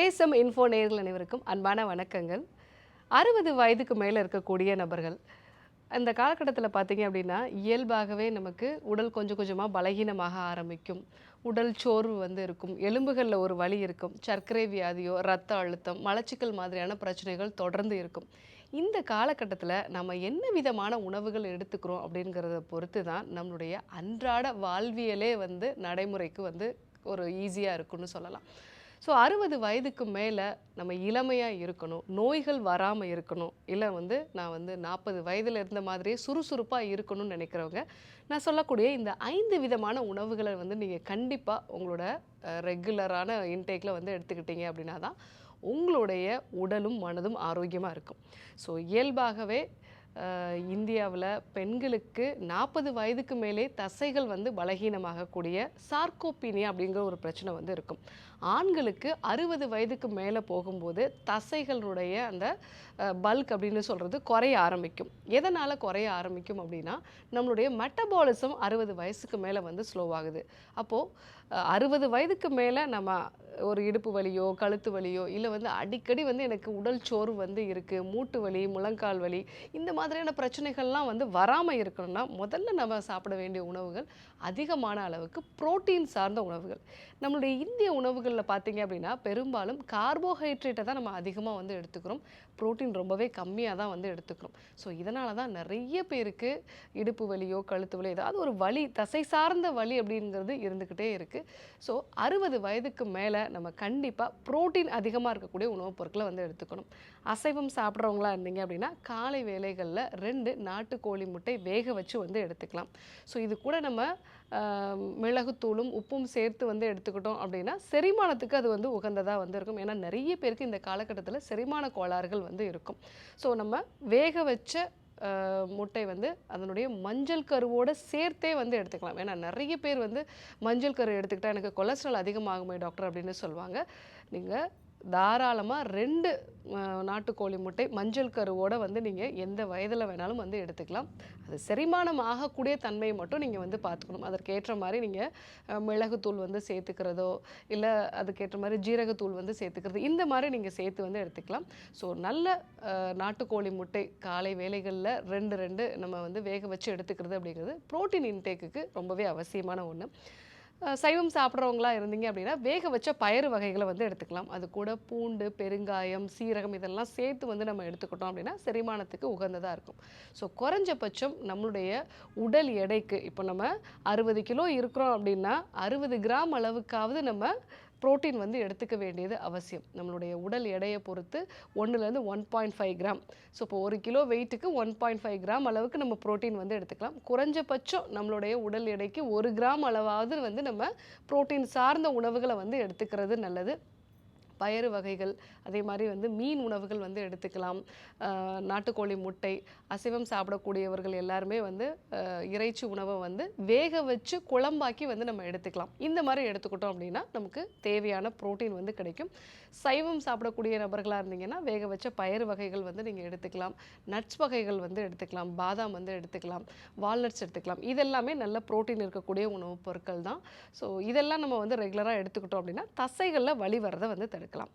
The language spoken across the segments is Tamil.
ஏஎஸ்எம் இன்ஃபோ நேர்கள் அனைவருக்கும் அன்பான வணக்கங்கள். அறுபது வயதுக்கு மேலே இருக்கக்கூடிய நபர்கள் அந்த காலகட்டத்தில் பார்த்தீங்க அப்படின்னா இயல்பாகவே நமக்கு உடல் கொஞ்சம் கொஞ்சமாக பலகீனமாக ஆரம்பிக்கும். உடல் சோர்வு வந்து இருக்கும். எலும்புகளில் ஒரு வலி இருக்கும். சர்க்கரை வியாதியோ ரத்த அழுத்தம் மலச்சிக்கல் மாதிரியான பிரச்சனைகள் தொடர்ந்து இருக்கும். இந்த காலகட்டத்தில் நம்ம என்ன விதமான உணவுகள் எடுத்துக்கிறோம் அப்படிங்கிறத பொறுத்து தான் நம்மளுடைய அன்றாட வாழ்வியலே வந்து நடைமுறைக்கு வந்து ஒரு ஈஸியாக இருக்குன்னு சொல்லலாம். ஸோ அறுபது வயதுக்கு மேலே நம்ம இளமையாக இருக்கணும். நோய்கள் வராமல் இருக்கணும். இல்லை வந்து நான் வந்து நாற்பது வயதில் இருந்த மாதிரியே சுறுசுறுப்பாக இருக்கணும்னு நினைக்கிறவங்க நான் சொல்லக்கூடிய இந்த ஐந்து விதமான உணவுகளை வந்து நீங்கள் கண்டிப்பாக உங்களோட ரெகுலரான இன்டேக்கில் வந்து எடுத்துக்கிட்டீங்க அப்படின்னா தான் உங்களுடைய உடலும் மனதும் ஆரோக்கியமாக இருக்கும். ஸோ இயல்பாகவே இந்தியாவில் பெண்களுக்கு நாற்பது வயதுக்கு மேலே தசைகள் வந்து பலகீனமாகக்கூடிய சார்கோபீனியா அப்படிங்கிற ஒரு பிரச்சனை வந்து இருக்கும். ஆண்களுக்கு அறுபது வயதுக்கு மேலே போகும்போது தசைகளுடைய அந்த பல்க் அப்படின்னு சொல்கிறது குறைய ஆரம்பிக்கும். எதனால் குறைய ஆரம்பிக்கும் அப்படின்னா நம்மளுடைய மெட்டபாலிசம் அறுபது வயசுக்கு மேலே வந்து ஸ்லோவாகுது அப்போது அறுபது வயதுக்கு மேலே நம்ம ஒரு இடுப்பு வலியோ கழுத்து வலியோ இல்லை வந்து அடிக்கடி வந்து எனக்கு உடல் சோர்வு வந்து இருக்குது மூட்டு வலி முழங்கால் வலி இந்த மாதிரியான பிரச்சனைகள்லாம் வந்து வராமல் இருக்கணும்னா முதல்ல நம்ம சாப்பிட வேண்டிய உணவுகள் அதிகமான அளவுக்கு புரோட்டீன் சார்ந்த உணவுகள். நம்மளுடைய இந்திய உணவுகள் உணவுகளில் பார்த்தீங்க அப்படின்னா பெரும்பாலும் கார்போஹைட்ரேட்டை தான் நம்ம அதிகமாக வந்து எடுத்துக்கிறோம். புரோட்டீன் ரொம்பவே கம்மியாக தான் வந்து எடுத்துக்கிறோம். ஸோ இதனால தான் நிறைய பேருக்கு இடுப்பு வலியோ கழுத்து வலியோ ஏதாவது ஒரு வலி தசை சார்ந்த வலி அப்படிங்கிறது இருந்துக்கிட்டே இருக்குது ஸோ அறுபது வயதுக்கு மேலே நம்ம கண்டிப்பாக புரோட்டீன் அதிகமாக இருக்கக்கூடிய உணவுப் பொருட்களை வந்து எடுத்துக்கணும். அசைவம் சாப்பிட்றவங்களா இருந்தீங்க அப்படின்னா காலை வேலைகளில் ரெண்டு நாட்டுக்கோழி முட்டை வேக வச்சு வந்து எடுத்துக்கலாம். ஸோ இது கூட நம்ம மிளகுத்தூளும் உப்பும் சேர்த்து வந்து எடுத்துக்கிட்டோம் அப்படின்னா செரிமானத்துக்கு அது வந்து உகந்ததாக வந்து இருக்கும். ஏன்னா நிறைய பேருக்கு இந்த காலகட்டத்தில் செரிமான கோளாறுகள் வந்து இருக்கும். ஸோ நம்ம வேக வச்ச முட்டை வந்து அதனுடைய மஞ்சள் கருவோடு சேர்த்தே வந்து எடுத்துக்கலாம். ஏன்னா நிறைய பேர் வந்து மஞ்சள் கரு எடுத்துக்கிட்டால் எனக்கு கொலஸ்ட்ரால் அதிகமாகுமே டாக்டர் அப்படின்னு சொல்லுவாங்க. நீங்கள் தாராளமாக ரெண்டு நாட்டுக்கோழி முட்டை மஞ்சள் கருவோடு வந்து நீங்கள் எந்த வயதில் வேணாலும் வந்து எடுத்துக்கலாம். அது செரிமானம் ஆகக்கூடிய தன்மையை மட்டும் நீங்கள் வந்து பார்த்துக்கணும். அதற்கேற்ற மாதிரி நீங்கள் மிளகுத்தூள் வந்து சேர்த்துக்கிறதோ இல்லை அதுக்கேற்ற மாதிரி ஜீரகத்தூள் வந்து சேர்த்துக்கிறது இந்த மாதிரி நீங்கள் சேர்த்து வந்து எடுத்துக்கலாம். ஸோ நல்ல நாட்டுக்கோழி முட்டை காலை வேலைகளில் ரெண்டு ரெண்டு நம்ம வந்து வேக வச்சு எடுத்துக்கிறது அப்படிங்கிறது ப்ரோட்டீன் இன்டேக்குக்கு ரொம்பவே அவசியமான ஒன்று சைவம் சாப்பிட்றவங்களா இருந்தீங்க அப்படின்னா வேக வச்ச பயறு வகைகளை வந்து எடுத்துக்கலாம். அது கூட பூண்டு பெருங்காயம் சீரகம் இதெல்லாம் சேர்த்து வந்து நம்ம எடுத்துக்கிட்டோம் அப்படின்னா செரிமானத்துக்கு உகந்ததாக இருக்கும். ஸோ குறைஞ்சபட்சம் நம்மளுடைய உடல் எடைக்கு இப்போ நம்ம அறுபது கிலோ இருக்கிறோம் அப்படின்னா அறுபது கிராம் அளவுக்காவது நம்ம புரோட்டீன் வந்து எடுத்துக்க வேண்டியது அவசியம். நம்மளுடைய உடல் எடையை பொறுத்து ஒன்றுலேருந்து one point five gram so இப்போ ஒரு கிலோ வெயிட்டுக்கு ஒன் பாயிண்ட் ஃபைவ் கிராம் அளவுக்கு நம்ம ப்ரோட்டீன் வந்து எடுத்துக்கலாம். குறைஞ்சபட்சம் நம்மளுடைய உடல் எடைக்கு ஒரு கிராம் அளவாவது வந்து நம்ம புரோட்டீன் சார்ந்த உணவுகளை வந்து எடுத்துக்கிறது நல்லது. பயறு வகைகள் அதே மாதிரி வந்து மீன் உணவுகள் வந்து எடுத்துக்கலாம். நாட்டுக்கோழி முட்டை அசைவம் சாப்பிடக்கூடியவர்கள் எல்லாருமே வந்து இறைச்சி உணவை வந்து வேக வச்சு குழம்பாக்கி வந்து நம்ம எடுத்துக்கலாம். இந்த மாதிரி எடுத்துக்கிட்டோம் அப்படின்னா நமக்கு தேவையான புரோட்டீன் வந்து கிடைக்கும். சைவம் சாப்பிடக்கூடிய நபர்களாக இருந்தீங்கன்னா வேக வச்ச பயறு வகைகள் வந்து நீங்கள் எடுத்துக்கலாம். நட்ஸ் வகைகள் வந்து எடுத்துக்கலாம். பாதாம் வந்து எடுத்துக்கலாம். வால்நட்ஸ் எடுத்துக்கலாம். இதெல்லாமே நல்ல புரோட்டீன் இருக்கக்கூடிய உணவுப் பொருட்கள் தான். ஸோ இதெல்லாம் நம்ம வந்து ரெகுலராக எடுத்துக்கிட்டோம் அப்படின்னா தசைகளில் வழி வரதை வந்து தடுக்கலாம் இருக்கலாம்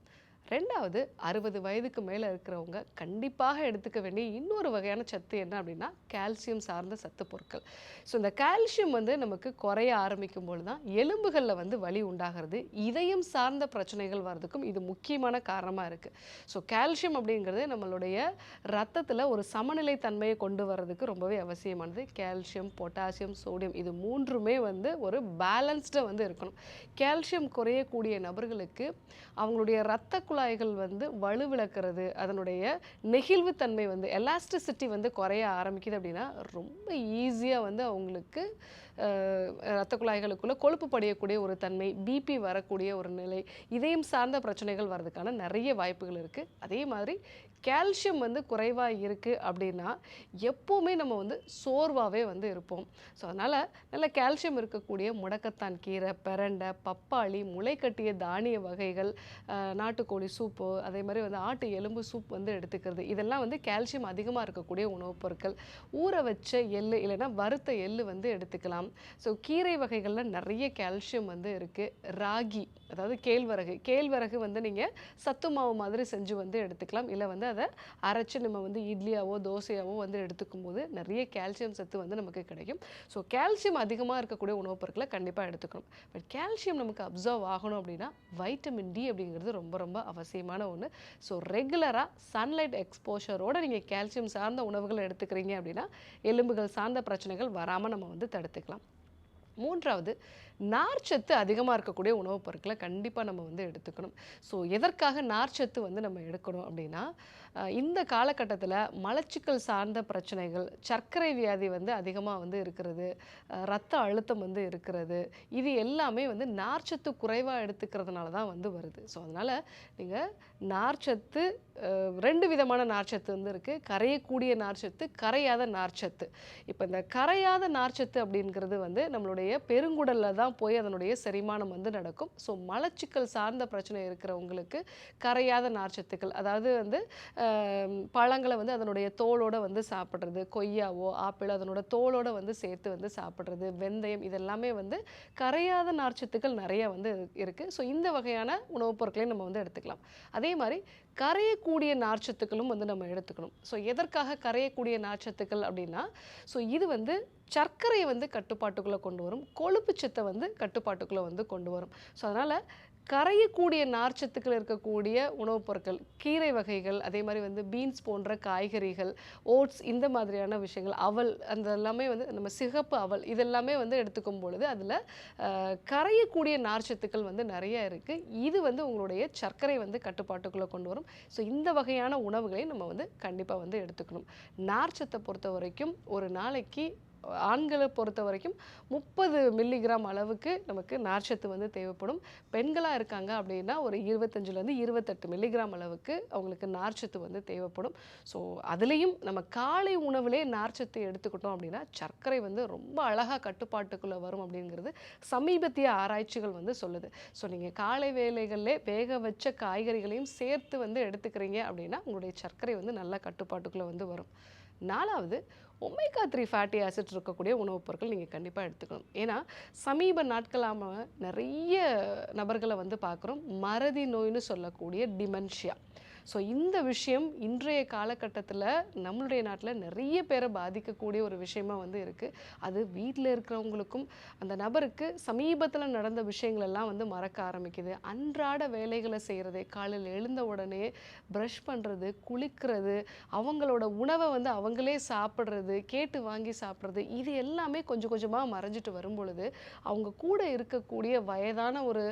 ரெண்டாவது அறுபது வயதுக்கு மேலே இருக்கிறவங்க கண்டிப்பாக எடுத்துக்க வேண்டிய இன்னொரு வகையான சத்து என்ன அப்படின்னா கால்சியம் சார்ந்த சத்து பொருட்கள். ஸோ இந்த கால்சியம் வந்து நமக்கு குறைய ஆரம்பிக்கும் பொழுது தான் எலும்புகளில் வந்து வலி உண்டாகிறது. இதயம் சார்ந்த பிரச்சனைகள் வர்றதுக்கும் இது முக்கியமான காரணமாக இருக்குது ஸோ கால்சியம் அப்படிங்கிறது நம்மளுடைய ரத்தத்தில் ஒரு சமநிலை தன்மையை கொண்டு வர்றதுக்கு ரொம்பவே அவசியமானது. கால்சியம் பொட்டாசியம் சோடியம் இது மூன்றுமே வந்து ஒரு பேலன்ஸ்டாக வந்து இருக்கணும். கால்சியம் குறையக்கூடிய நபர்களுக்கு அவங்களுடைய ரத்த குழு குழாய்கள் வந்து வலுவிழக்கிறது அதனுடைய நெகிழ்வுத்தன்மை வந்து எலாஸ்டிசிட்டி வந்து குறைய ஆரம்பிக்குது அப்படின்னா ரொம்ப ஈஸியாக வந்து அவங்களுக்கு ரத்த குழாய்களுக்குள்ளே குழாய்களுக்குள்ள கொழுப்பு படியக்கூடிய ஒரு தன்மை பிபி வரக்கூடிய ஒரு நிலை இதயம் சார்ந்த பிரச்சனைகள் வர்றதுக்கான நிறைய வாய்ப்புகள் இருக்குது அதே மாதிரி கால்சியம் வந்து குறைவாக இருக்குது அப்படின்னா எப்போவுமே நம்ம வந்து சோர்வாகவே வந்து இருப்போம். ஸோ அதனால் நல்ல கால்சியம் இருக்கக்கூடிய முடக்கத்தான் கீரை பிரண்டை பப்பாளி முளைக்கட்டிய தானிய வகைகள் நாட்டுக்கோழி சூப்பு அதே மாதிரி வந்து ஆட்டு எலும்பு சூப் வந்து எடுத்துக்கிறது. இதெல்லாம் வந்து கால்சியம் அதிகமாக இருக்கக்கூடிய உணவுப் பொருட்கள். ஊற வச்ச எள் இல்லைன்னா வறுத்த எள் வந்து எடுத்துக்கலாம். ஸோ கீரை வகைகளில் நிறைய கால்சியம் வந்து இருக்குது ராகி அதாவது கேழ்வரகு. கேழ்வரகு வந்து நீங்கள் சத்து மாவு மாதிரி செஞ்சு வந்து எடுத்துக்கலாம். இல்லை வந்து அதை அரைச்சு நம்ம வந்து இட்லியாவோ தோசையாவோ வந்து எடுத்துக்கும் போது நிறைய கால்சியம் சத்து வந்து நமக்கு கிடைக்கும். ஸோ கால்சியம் அதிகமாக இருக்கக்கூடிய உணவுப் பொருட்களை கண்டிப்பாக எடுத்துக்கணும். பட் கால்சியம் நமக்கு அப்சர்வ் ஆகணும் அப்படின்னா வைட்டமின் டி அப்படிங்கிறது ரொம்ப ரொம்ப அவசியமான ஒன்று ஸோ ரெகுலராக சன்லைட் எக்ஸ்போஷரோடு நீங்கள் கால்சியம் சார்ந்த உணவுகளை எடுத்துக்கிறீங்க அப்படின்னா எலும்புகள் சார்ந்த பிரச்சனைகள் வராமல் நம்ம வந்து தடுத்துக்கலாம். மூன்றாவது நார்ச்சத்து அதிகமாக இருக்கக்கூடிய உணவுப் பொருட்களை கண்டிப்பாக நம்ம வந்து எடுத்துக்கணும். ஸோ எதற்காக நார்ச்சத்து வந்து நம்ம எடுக்கணும் அப்படின்னா இந்த காலகட்டத்தில் மலச்சிக்கல் சார்ந்த பிரச்சனைகள் சர்க்கரை வியாதி வந்து அதிகமாக வந்து இருக்கிறது ரத்த அழுத்தம் வந்து இருக்கிறது இது எல்லாமே வந்து நார்ச்சத்து குறைவாக எடுத்துக்கிறதுனால தான் வந்து வருது. ஸோ அதனால் நீங்கள் நார்ச்சத்து ரெண்டு விதமான நார்ச்சத்து வந்து இருக்குது கரையக்கூடிய நார்ச்சத்து கரையாத நார்ச்சத்து. இப்போ இந்த கரையாத நார்ச்சத்து அப்படிங்கிறது வந்து நம்மளுடைய பெருங்குடலில் தான் போய் அதனுடைய செரிமானம் வந்து நடக்கும். ஸோ மலச்சிக்கல் சார்ந்த பிரச்சனை இருக்கிறவங்களுக்கு கரையாத நார்ச்சத்துக்கள் அதாவது வந்து பழங்களை வந்து அதனுடைய தோலோடு வந்து சாப்பிட்றது கொய்யாவோ ஆப்பிள் அதனோட தோலோடு வந்து சேர்த்து வந்து சாப்பிட்றது வெந்தயம் இதெல்லாமே வந்து கரையாத நார்ச்சத்துக்கள் நிறையா வந்து இருக்குது ஸோ இந்த வகையான உணவுப் பொருட்களையும் நம்ம வந்து எடுத்துக்கலாம். அதே மாதிரி கரையக்கூடிய நார்ச்சத்துக்களும் வந்து நம்ம எடுத்துக்கணும். ஸோ எதற்காக கரையக்கூடிய நார்ச்சத்துக்கள் அப்படின்னா ஸோ இது வந்து சர்க்கரையை வந்து கட்டுப்பாட்டுக்குள்ளே கொண்டு வரும். கொழுப்பு சத்தை வந்து கட்டுப்பாட்டுக்குள்ளே வந்து கொண்டு வரும். ஸோ அதனால் கரையக்கூடிய நார்ச்சத்துக்கள் இருக்கக்கூடிய உணவுப் பொருட்கள் கீரை வகைகள் அதே மாதிரி வந்து பீன்ஸ் போன்ற காய்கறிகள் ஓட்ஸ் இந்த மாதிரியான விஷயங்கள் அவல் அந்த எல்லாமே வந்து நம்ம சிகப்பு அவல் இதெல்லாமே வந்து எடுத்துக்கும் பொழுது அதில் கரையக்கூடிய நார்ச்சத்துக்கள் வந்து நிறைய இருக்குது இது வந்து உங்களுடைய சர்க்கரை வந்து கட்டுப்பாட்டுக்குள்ளே கொண்டு வரும். ஸோ இந்த வகையான உணவுகளை நம்ம வந்து கண்டிப்பாக வந்து எடுத்துக்கணும். நார்ச்சத்தை பொறுத்த வரைக்கும் ஒரு நாளைக்கு ஆண்களை பொறுத்த வரைக்கும் முப்பது மில்லிகிராம் அளவுக்கு நமக்கு நார்ச்சத்து வந்து தேவைப்படும். பெண்களாக இருக்காங்க அப்படின்னா ஒரு இருபத்தஞ்சிலேருந்து இருபத்தெட்டு மில்லிகிராம் அளவுக்கு அவங்களுக்கு நார்ச்சத்து வந்து தேவைப்படும். ஸோ அதுலேயும் நம்ம காலை உணவுலே நார்ச்சத்து எடுத்துக்கிட்டோம் அப்படின்னா சர்க்கரை வந்து ரொம்ப அழகாக கட்டுப்பாட்டுக்குள்ளே வரும் அப்படிங்கிறது சமீபத்திய ஆராய்ச்சிகள் வந்து சொல்லுது. ஸோ நீங்கள் காலை வேலைகளில் வேக வச்ச காய்கறிகளையும் சேர்த்து வந்து எடுத்துக்கிறீங்க அப்படின்னா உங்களுடைய சர்க்கரை வந்து நல்லா கட்டுப்பாட்டுக்குள்ளே வந்து வரும். நாலாவது ஒமேகா த்ரீ ஃபேட்டி ஆசிட் இருக்கக்கூடிய உணவுப் பொருட்கள் நீங்கள் கண்டிப்பாக எடுத்துக்கணும். ஏன்னா சமீப நாட்களாம நிறைய நபர்களை வந்து பார்க்குறோம். மறதி நோய்னு சொல்லக்கூடிய டிமென்ஷியா ஸோ இந்த விஷயம் இன்றைய காலகட்டத்தில் நம்மளுடைய நாட்டில் நிறைய பேரை பாதிக்கக்கூடிய ஒரு விஷயமா வந்து இருக்குது அது வீட்டில் இருக்கிறவங்களுக்கும் அந்த நபருக்கு சமீபத்தில் நடந்த விஷயங்கள் எல்லாம் வந்து மறக்க ஆரம்பிக்குது. அன்றாட வேலைகளை செய்கிறது காலையில் எழுந்த உடனே ப்ரஷ் பண்ணுறது குளிக்கிறது அவங்களோட உணவை வந்து அவங்களே சாப்பிட்றது கேட்டு வாங்கி சாப்பிட்றது இது எல்லாமே கொஞ்சம் கொஞ்சமாக மறைஞ்சிட்டு வரும் பொழுது அவங்க கூட இருக்கக்கூடிய வயதான ஒரு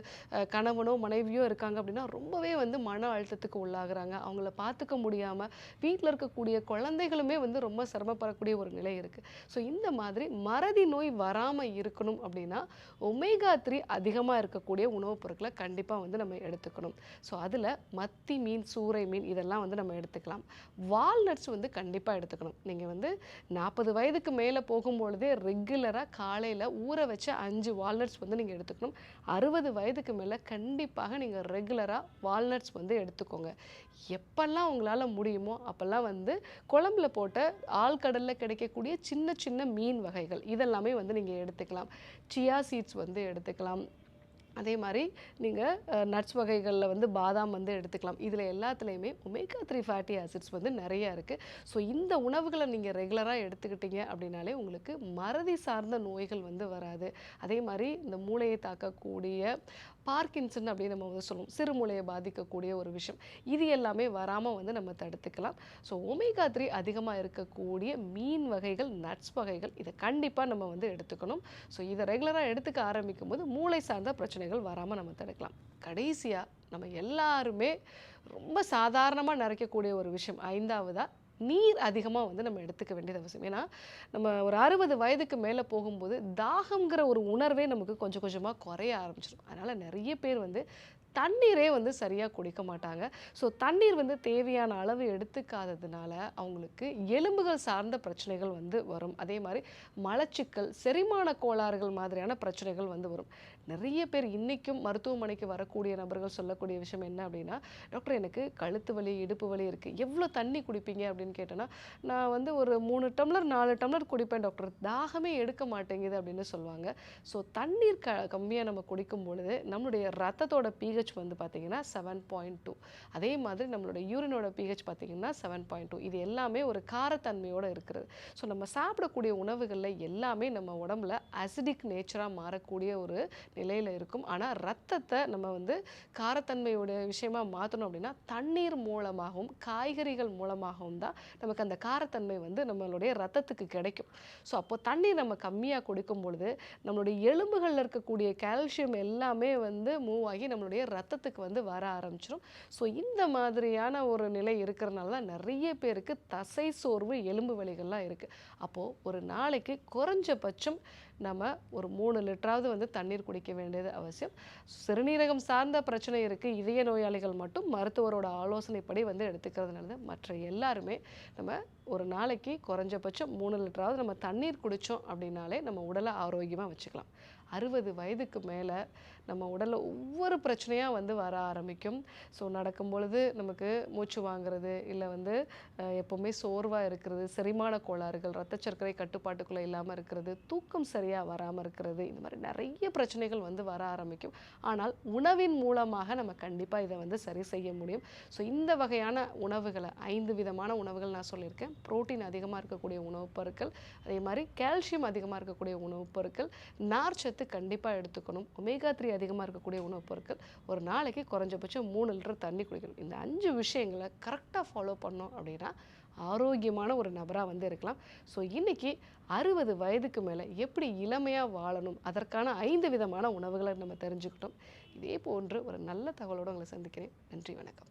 கணவனோ மனைவியோ இருக்காங்க அப்படின்னா ரொம்பவே வந்து மன அழுத்தத்துக்கு உள்ளாகிறாங்க. அவங்கள பார்த்துக்க முடியாமல் வீட்டில் இருக்கக்கூடிய குழந்தைகளுமே வந்து ரொம்ப சிரமப்படக்கூடிய ஒரு நிலை இருக்குது ஸோ இந்த மாதிரி மறதி நோய் வராமல் இருக்கணும் அப்படின்னா ஒமேகா த்ரீ அதிகமாக இருக்கக்கூடிய உணவுப் பொருட்களை கண்டிப்பாக வந்து நம்ம எடுத்துக்கணும். ஸோ அதில் மத்தி மீன் சூறை மீன் இதெல்லாம் வந்து நம்ம எடுத்துக்கலாம். வால்நட்ஸ் வந்து கண்டிப்பாக எடுத்துக்கணும். நீங்கள் வந்து நாற்பது வயதுக்கு மேலே போகும்பொழுதே ரெகுலராக காலையில் ஊற வச்ச அஞ்சு வால்நட்ஸ் வந்து நீங்கள் எடுத்துக்கணும். அறுபது வயதுக்கு மேலே கண்டிப்பாக நீங்கள் ரெகுலராக வால்நட்ஸ் வந்து எடுத்துக்கோங்க. எப்பெல்லாம் உங்களால் முடியுமோ அப்போல்லாம் வந்து குழம்புல போட்ட ஆழ்கடலில் கிடைக்கக்கூடிய சின்ன சின்ன மீன் வகைகள். இதெல்லாமே வந்து நீங்கள் எடுத்துக்கலாம். சியா சீட்ஸ் வந்து எடுத்துக்கலாம். அதே மாதிரி நீங்கள் நட்ஸ் வகைகளில் வந்து பாதாம் வந்து எடுத்துக்கலாம். இதில் எல்லாத்துலேயுமே ஒமேகா த்ரீ ஃபேட்டி ஆசிட்ஸ் வந்து நிறைய இருக்குது ஸோ இந்த உணவுகளை நீங்கள் ரெகுலராக எடுத்துக்கிட்டீங்க அப்படின்னாலே உங்களுக்கு மறதி சார்ந்த நோய்கள் வந்து வராது. அதே மாதிரி இந்த மூளையை தாக்கக்கூடிய பார்க்கின்சன் அப்படின்னு நம்ம வந்து சொல்லுவோம். சிறுமூலையை பாதிக்கக்கூடிய ஒரு விஷயம். இது எல்லாமே வராமல் வந்து நம்ம தடுத்துக்கலாம். ஸோ ஒமேகா த்ரீ அதிகமாக இருக்கக்கூடிய மீன் வகைகள் நட்ஸ் வகைகள் இதை கண்டிப்பாக நம்ம வந்து எடுத்துக்கணும். ஸோ இதை ரெகுலராக எடுத்துக்க ஆரம்பிக்கும் போது மூளை சார்ந்த பிரச்சனைகள் வராமல் நம்ம தடுக்கலாம். கடைசியாக நம்ம எல்லாருமே ரொம்ப சாதாரணமாக நிறைக்கக்கூடிய ஒரு விஷயம். ஐந்தாவதாக நீர் அதிகமாக வந்து நம்ம எடுத்துக்க வேண்டியது அவசியம். ஏன்னா நம்ம ஒரு அறுபது வயதுக்கு மேலே போகும்போது தாகம்ங்கிற ஒரு உணர்வே நமக்கு கொஞ்சம் கொஞ்சமாக குறைய ஆரம்பிச்சிடும் அதனால் நிறைய பேர் வந்து தண்ணீரே வந்து சரியாக குடிக்க மாட்டாங்க. ஸோ தண்ணீர் வந்து தேவையான அளவு எடுத்துக்காததுனால அவங்களுக்கு எலும்புகள் சார்ந்த பிரச்சனைகள் வந்து வரும். அதே மாதிரி மலச்சிக்கல் செரிமான கோளாறுகள் மாதிரியான பிரச்சனைகள் வந்து வரும். நிறைய பேர் இன்றைக்கும் மருத்துவமனைக்கு வரக்கூடிய நபர்கள் சொல்லக்கூடிய விஷயம் என்ன அப்படின்னா டாக்டர் எனக்கு கழுத்து வலி இடுப்பு வலி இருக்குது எவ்வளோ தண்ணி குடிப்பீங்க? அப்படின்னு கேட்டேன்னா நான் வந்து ஒரு மூணு டம்ளர் நாலு டம்ளர் குடிப்பேன் டாக்டர். தாகமே எடுக்க மாட்டேங்குது அப்படின்னு சொல்லுவாங்க. ஸோ தண்ணீர் க கம்மியாக நம்ம குடிக்கும் பொழுது நம்மளுடைய ரத்தத்தோட பிஹெச் வந்து பார்த்திங்கன்னா செவன் பாயிண்ட் டூ அதே மாதிரி நம்மளோட யூரினோட பிஹெச் பார்த்திங்கன்னா செவன் பாயிண்ட் டூ இது எல்லாமே ஒரு காரத்தன்மையோடு இருக்கிறது. ஸோ நம்ம சாப்பிடக்கூடிய உணவுகளில் எல்லாமே நம்ம உடம்புல அசிடிக் நேச்சராக மாறக்கூடிய ஒரு நிலையில் இருக்கும். ஆனால் ரத்தத்தை நம்ம வந்து காரத்தன்மையோட விஷயமா மாற்றணும் அப்படின்னா தண்ணீர் மூலமாகவும் காய்கறிகள் மூலமாகவும் தான் நமக்கு அந்த காரத்தன்மை வந்து நம்மளுடைய ரத்தத்துக்கு கிடைக்கும். ஸோ அப்போ தண்ணீர் நம்ம கம்மியாக குடிக்கும் பொழுது நம்மளுடைய எலும்புகளில் இருக்கக்கூடிய கால்சியம் எல்லாமே வந்து மூவ் ஆகி நம்மளுடைய ரத்தத்துக்கு வந்து வர ஆரம்பிச்சிடும் ஸோ இந்த மாதிரியான ஒரு நிலை இருக்கிறனால தான் நிறைய பேருக்கு தசை சோர்வு எலும்பு வலிகள்லாம் இருக்குது அப்போது ஒரு நாளைக்கு குறைஞ்சபட்சம் நம்ம ஒரு மூணு லிட்டராவது வந்து தண்ணீர் குடிக்க வேண்டியது அவசியம். சிறுநீரகம் சார்ந்த பிரச்சனை இருக்குது இதய நோயாளிகள் மட்டும் மருத்துவரோட ஆலோசனைப்படி வந்து எடுத்துக்கிறதுனால மற்ற எல்லாருமே நம்ம ஒரு நாளைக்கு குறைஞ்சபட்சம் மூணு லிட்டராவது நம்ம தண்ணீர் குடித்தோம் அப்படின்னாலே நம்ம உடலை ஆரோக்கியமாக வச்சுக்கலாம். அறுபது வயதுக்கு மேலே நம்ம உடலில் ஒவ்வொரு பிரச்சனையாக வந்து வர ஆரம்பிக்கும். ஸோ நடக்கும் பொழுது நமக்கு மூச்சு வாங்குறது இல்லை வந்து எப்போவுமே சோர்வாக இருக்கிறது செரிமான கோளாறுகள் ரத்த சர்க்கரை கட்டுப்பாட்டுக்குள்ளே இல்லாமல் இருக்கிறது தூக்கம் சரியாக வராமல் இருக்கிறது இந்த மாதிரி நிறைய பிரச்சனைகள் வந்து வர ஆரம்பிக்கும். ஆனால் உணவின் மூலமாக நம்ம கண்டிப்பாக இதை வந்து சரி செய்ய முடியும். ஸோ இந்த வகையான உணவுகளை ஐந்து விதமான உணவுகள் நான் சொல்லியிருக்கேன். புரோட்டீன் அதிகமாக இருக்கக்கூடிய உணவுப் பொருட்கள் அதே மாதிரி கால்சியம் அதிகமாக இருக்கக்கூடிய உணவுப் பொருட்கள் நார்ச்சத்து கண்டிப்பாக எடுத்துக்கணும். ஒமேகா த்ரீ அதிகமாக இருக்கக்கூடிய உணவுப் பொருட்கள் ஒரு நாளைக்கு குறைஞ்சபட்சம் மூணு லிட்டர் தண்ணி குடிக்கணும். இந்த அஞ்சு விஷயங்களை கரெக்டாக ஃபாலோ பண்ணோம் அப்படின்னா ஆரோக்கியமான ஒரு நபராக வந்து இருக்கலாம். ஸோ இன்னைக்கு அறுபது வயதுக்கு மேலே எப்படி இளமையாக வாழணும்? அதற்கான ஐந்து விதமான உணவுகளை நம்ம தெரிஞ்சுக்கிட்டோம். இதே போன்று ஒரு நல்ல தகவலோடு உங்களை சந்திக்கிறேன். நன்றி வணக்கம்.